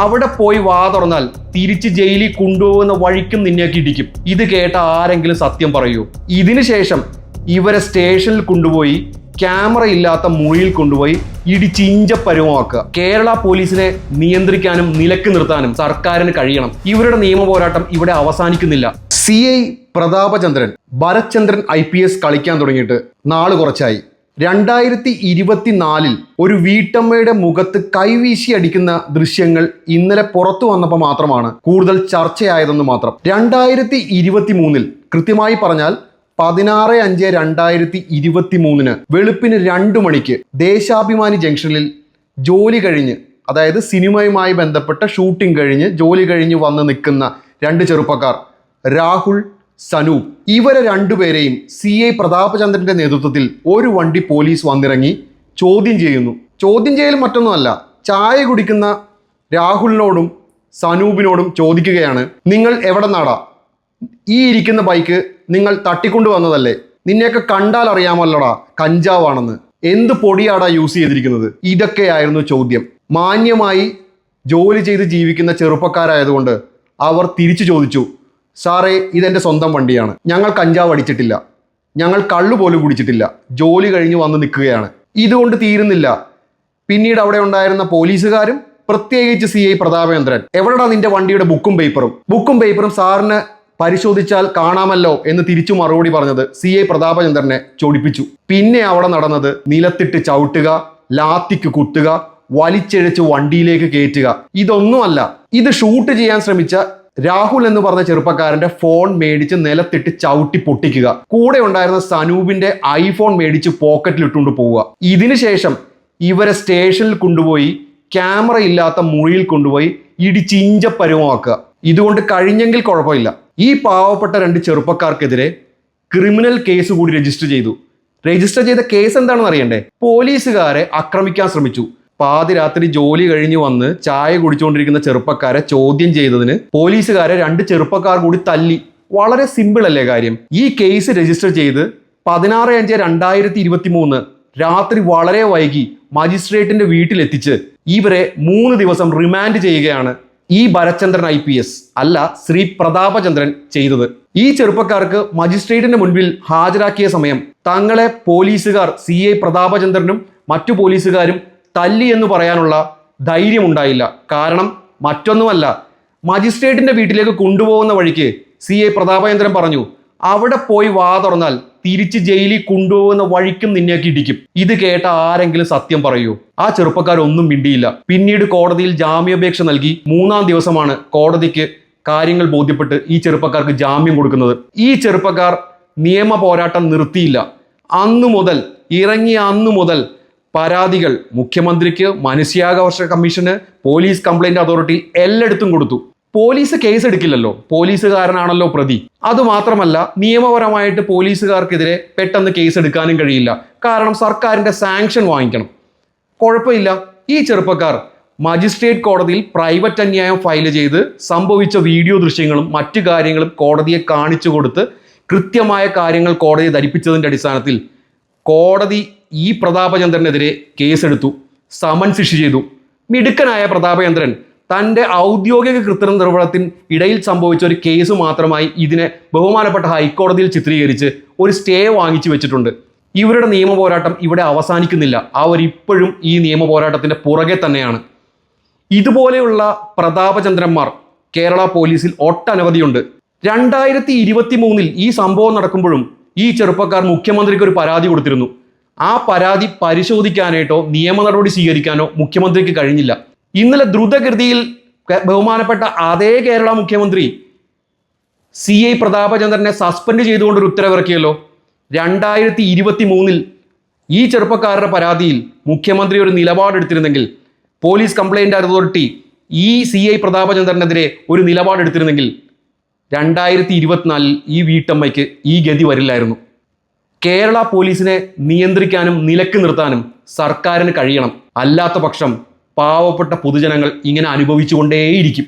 അവിടെ പോയി വാ തുറന്നാൽ തിരിച്ച് ജയിലിൽ കൊണ്ടുപോകുന്ന വഴിക്കും നിന്നെയൊക്കെ ഇടിക്കും. ഇത് കേട്ട ആരെങ്കിലും സത്യം പറയൂ. ഇതിനുശേഷം ഇവരെ സ്റ്റേഷനിൽ കൊണ്ടുപോയി ക്യാമറ ഇല്ലാത്ത മുറിയിൽ കൊണ്ടുപോയി ഇടിച്ചിഞ്ചപ്പരുവമാക്കുക കേരള പോലീസിനെ നിയന്ത്രിക്കാനും നിലയ്ക്ക് നിർത്താനും സർക്കാരിന് കഴിയണം. ഇവരുടെ നിയമ പോരാട്ടം ഇവിടെ അവസാനിക്കുന്നില്ല. C I Prathapachandran Bharathchandran I P S കളിക്കാൻ തുടങ്ങിയിട്ട് നാൾ കുറച്ചായി. രണ്ടായിരത്തി ഇരുപത്തിനാലിൽ ഒരു വീട്ടമ്മയുടെ മുഖത്ത് കൈവീശി അടിക്കുന്ന ദൃശ്യങ്ങൾ ഇന്നലെ പുറത്തു വന്നപ്പോൾ മാത്രമാണ് കൂടുതൽ ചർച്ചയായതെന്ന് മാത്രം. രണ്ടായിരത്തി ഇരുപത്തി മൂന്നിൽ കൃത്യമായി പറഞ്ഞാൽ പതിനാറ് അഞ്ച് രണ്ടായിരത്തി ഇരുപത്തി മൂന്നിന് വെളുപ്പിന് രണ്ടു മണിക്ക് ദേശാഭിമാനി ജംഗ്ഷനിൽ ജോലി കഴിഞ്ഞ് അതായത് സിനിമയുമായി ബന്ധപ്പെട്ട ഷൂട്ടിംഗ് കഴിഞ്ഞ് ജോലി കഴിഞ്ഞ് വന്ന് നിൽക്കുന്ന രണ്ട് ചെറുപ്പക്കാർ രാഹുൽ സനൂപ് ഇവരെ രണ്ടുപേരെയും സി ഐ പ്രതാപചന്ദ്രന്റെ നേതൃത്വത്തിൽ ഒരു വണ്ടി പോലീസ് വന്നിറങ്ങി ചോദ്യം ചെയ്യുന്നു. ചോദ്യം ചെയ്യൽ മറ്റൊന്നുമല്ല ചായ കുടിക്കുന്ന രാഹുലിനോടും സനൂപിനോടും ചോദിക്കുകയാണ് നിങ്ങൾ എവിടെ നാടാ ഈ ഇരിക്കുന്ന ബൈക്ക് നിങ്ങൾ തട്ടിക്കൊണ്ടു വന്നതല്ലേ? നിന്നെയൊക്കെ കണ്ടാൽ അറിയാമല്ലോടാ കഞ്ചാവാണെന്ന്. എന്ത് പൊടിയാടാ യൂസ് ചെയ്തിരിക്കുന്നത്? ഇതൊക്കെയായിരുന്നു ചോദ്യം. മാന്യമായി ജോലി ചെയ്ത് ജീവിക്കുന്ന ചെറുപ്പക്കാരായതുകൊണ്ട് അവർ തിരിച്ചു ചോദിച്ചു സാറേ ഇതെന്റെ സ്വന്തം വണ്ടിയാണ്. ഞങ്ങൾ കഞ്ചാവ് അടിച്ചിട്ടില്ല. ഞങ്ങൾ കള്ളു പോലും കുടിച്ചിട്ടില്ല. ജോലി കഴിഞ്ഞ് വന്ന് നിൽക്കുകയാണ്. ഇതുകൊണ്ട് തീരുന്നില്ല. പിന്നീട് അവിടെ ഉണ്ടായിരുന്ന പോലീസുകാരും പ്രത്യേകിച്ച് സി ഐ പ്രതാപേന്ദ്രൻ എവിടെടാ നിന്റെ വണ്ടിയുടെ ബുക്കും പേപ്പറും? ബുക്കും പേപ്പറും സാറിന് പരിശോധിച്ചാൽ കാണാമല്ലോ എന്ന് തിരിച്ചു മറുപടി പറഞ്ഞത് സി ഐ പ്രതാപചന്ദ്രനെ ചൊടിപ്പിച്ചു. പിന്നെ അവിടെ നടന്നത് നിലത്തിട്ട് ചവിട്ടുക ലാത്തിക്ക് കുത്തുക വലിച്ചിഴച്ച് വണ്ടിയിലേക്ക് കയറ്റുക ഇതൊന്നുമല്ല. ഇത് ഷൂട്ട് ചെയ്യാൻ ശ്രമിച്ച രാഹുൽ എന്ന് പറഞ്ഞ ചെറുപ്പക്കാരന്റെ ഫോൺ മേടിച്ച് നിലത്തിട്ട് ചവിട്ടി പൊട്ടിക്കുക. കൂടെ ഉണ്ടായിരുന്ന സനൂപിന്റെ ഐഫോൺ മേടിച്ച് പോക്കറ്റിൽ ഇട്ടുകൊണ്ട് പോവുക. ഇതിനുശേഷം ഇവരെ സ്റ്റേഷനിൽ കൊണ്ടുപോയി ക്യാമറ ഇല്ലാത്ത മുറിയിൽ കൊണ്ടുപോയി ഇടിച്ചിഞ്ചപ്പരുവമാക്കുക ഇതുകൊണ്ട് കഴിഞ്ഞെങ്കിൽ കുഴപ്പമില്ല. ഈ പാവപ്പെട്ട രണ്ട് ചെറുപ്പക്കാർക്കെതിരെ ക്രിമിനൽ കേസ് കൂടി രജിസ്റ്റർ ചെയ്തു. രജിസ്റ്റർ ചെയ്ത കേസ് എന്താണെന്ന് അറിയണ്ടേ? പോലീസുകാരെ ആക്രമിക്കാൻ ശ്രമിച്ചു. പാതിരാത്രി ജോലി കഴിഞ്ഞ് വന്ന് ചായ കുടിച്ചുകൊണ്ടിരിക്കുന്ന ചെറുപ്പക്കാരെ ചോദ്യം ചെയ്തതിന് പോലീസുകാരെ രണ്ട് ചെറുപ്പക്കാർ കൂടി തല്ലി. വളരെ സിമ്പിൾ അല്ലേ കാര്യം? ഈ കേസ് രജിസ്റ്റർ ചെയ്ത് പതിനാറ് അഞ്ച് രണ്ടായിരത്തി ഇരുപത്തി മൂന്ന് രാത്രി വളരെ വൈകി മജിസ്ട്രേറ്റിന്റെ വീട്ടിലെത്തിച്ച് ഇവരെ മൂന്ന് ദിവസം റിമാൻഡ് ചെയ്യുകയാണ് ഈ ഭരചന്ദ്രൻ ഐ പി എസ്. അല്ല ശ്രീ പ്രതാപചന്ദ്രൻ ചെയ്തത്. ഈ ചെറുപ്പക്കാർക്ക് മജിസ്ട്രേറ്റിന്റെ മുൻപിൽ ഹാജരാക്കിയ സമയം തങ്ങളെ പോലീസുകാർ സി ഐ പ്രതാപചന്ദ്രനും മറ്റു പോലീസുകാരും തല്ലി എന്ന് പറയാനുള്ള ധൈര്യം ഉണ്ടായില്ല കാരണം മറ്റൊന്നുമല്ല. മജിസ്ട്രേറ്റിന്റെ വീട്ടിലേക്ക് കൊണ്ടുപോകുന്ന വഴിക്ക് സി എ പ്രതാപചന്ദ്രൻ പറഞ്ഞു അവിടെ പോയി വാ തുറന്നാൽ തിരിച്ച് ജയിലിൽ കൊണ്ടുപോകുന്ന വഴിക്കും നിന്നെയൊക്കെ ഇടിക്കും. ഇത് കേട്ട ആരെങ്കിലും സത്യം പറയൂ. ആ ചെറുപ്പക്കാർ ഒന്നും മിണ്ടിയില്ല. പിന്നീട് കോടതിയിൽ ജാമ്യാപേക്ഷ നൽകി. മൂന്നാം ദിവസമാണ് കോടതിക്ക് കാര്യങ്ങൾ ബോധ്യപ്പെട്ട് ഈ ചെറുപ്പക്കാർക്ക് ജാമ്യം കൊടുക്കുന്നത്. ഈ ചെറുപ്പക്കാർ നിയമ പോരാട്ടം നിർത്തിയില്ല. അന്നു മുതൽ ഇറങ്ങിയ അന്നു മുതൽ പരാതികൾ മുഖ്യമന്ത്രിക്ക് മനുഷ്യാവകാശ കമ്മീഷന് പോലീസ് കംപ്ലൈന്റ് അതോറിറ്റി എല്ലായിടത്തും കൊടുത്തു. Police case എടുക്കില്ലല്ലോ. പോലീസുകാരനാണല്ലോ പ്രതി. അതുമാത്രമല്ല നിയമപരമായിട്ട് പോലീസുകാർക്കെതിരെ പെട്ടെന്ന് കേസ് എടുക്കാനും കഴിയില്ല. കാരണം സർക്കാരിന്റെ സാങ്ഷൻ വാങ്ങിക്കണം. കുഴപ്പമില്ല. ഈ ചെറുപ്പക്കാർ മജിസ്ട്രേറ്റ് കോടതിയിൽ പ്രൈവറ്റ് അന്യായം ഫയൽ ചെയ്ത് സംഭവിച്ച വീഡിയോ ദൃശ്യങ്ങളും മറ്റു കാര്യങ്ങളും കോടതിയെ കാണിച്ചു കൊടുത്ത് കൃത്യമായ കാര്യങ്ങൾ കോടതിയെ ധരിപ്പിച്ചതിന്റെ അടിസ്ഥാനത്തിൽ കോടതി ഈ പ്രതാപചന്ദ്രനെതിരെ കേസെടുത്തു സമൻസ് ഇഷ്യൂ ചെയ്തു. മിടുക്കനായ പ്രതാപചന്ദ്രൻ തന്റെ ഔദ്യോഗിക കൃത്രിമ നിർവഹണത്തിന് ഇടയിൽ സംഭവിച്ച ഒരു കേസ് മാത്രമായി ഇതിനെ ബഹുമാനപ്പെട്ട ഹൈക്കോടതിയിൽ ചിത്രീകരിച്ച് ഒരു സ്റ്റേ വാങ്ങിച്ചു വെച്ചിട്ടുണ്ട്. ഇവരുടെ നിയമ പോരാട്ടം ഇവിടെ അവസാനിക്കുന്നില്ല. അവരിപ്പോഴും ഈ നിയമ പോരാട്ടത്തിന്റെ പുറകെ തന്നെയാണ്. ഇതുപോലെയുള്ള പ്രതാപചന്ദ്രന്മാർ കേരള പോലീസിൽ ഒട്ടനവധിയുണ്ട്. രണ്ടായിരത്തി ഇരുപത്തി മൂന്നിൽ ഈ സംഭവം നടക്കുമ്പോഴും ഈ ചെറുപ്പക്കാർ മുഖ്യമന്ത്രിക്ക് ഒരു പരാതി കൊടുത്തിരുന്നു. ആ പരാതി പരിശോധിക്കാനായിട്ടോ നിയമ നടപടി സ്വീകരിക്കാനോ മുഖ്യമന്ത്രിക്ക് കഴിഞ്ഞില്ല. ഇന്നലെ ദ്രുതഗതിയിൽ ബഹുമാനപ്പെട്ട അതേ കേരള മുഖ്യമന്ത്രി സി ഐ പ്രതാപചന്ദ്രനെ സസ്പെൻഡ് ചെയ്തുകൊണ്ടൊരു ഉത്തരവിറക്കിയല്ലോ. രണ്ടായിരത്തി ഇരുപത്തി മൂന്നിൽ ഈ ചെറുപ്പക്കാരുടെ പരാതിയിൽ മുഖ്യമന്ത്രി ഒരു നിലപാടെടുത്തിരുന്നെങ്കിൽ പോലീസ് കംപ്ലൈന്റ് അതോറിറ്റി ഈ സി ഐ പ്രതാപചന്ദ്രനെതിരെ ഒരു നിലപാടെടുത്തിരുന്നെങ്കിൽ രണ്ടായിരത്തി ഇരുപത്തിനാലിൽ ഈ വീട്ടമ്മയ്ക്ക് ഈ ഗതി വരില്ലായിരുന്നു. കേരള പോലീസിനെ നിയന്ത്രിക്കാനും നിലയ്ക്ക് നിർത്താനും സർക്കാരിന് കഴിയണം. അല്ലാത്ത പക്ഷം പാവപ്പെട്ട പൊതുജനങ്ങൾ ഇങ്ങനെ അനുഭവിച്ചുകൊണ്ടേയിരിക്കും.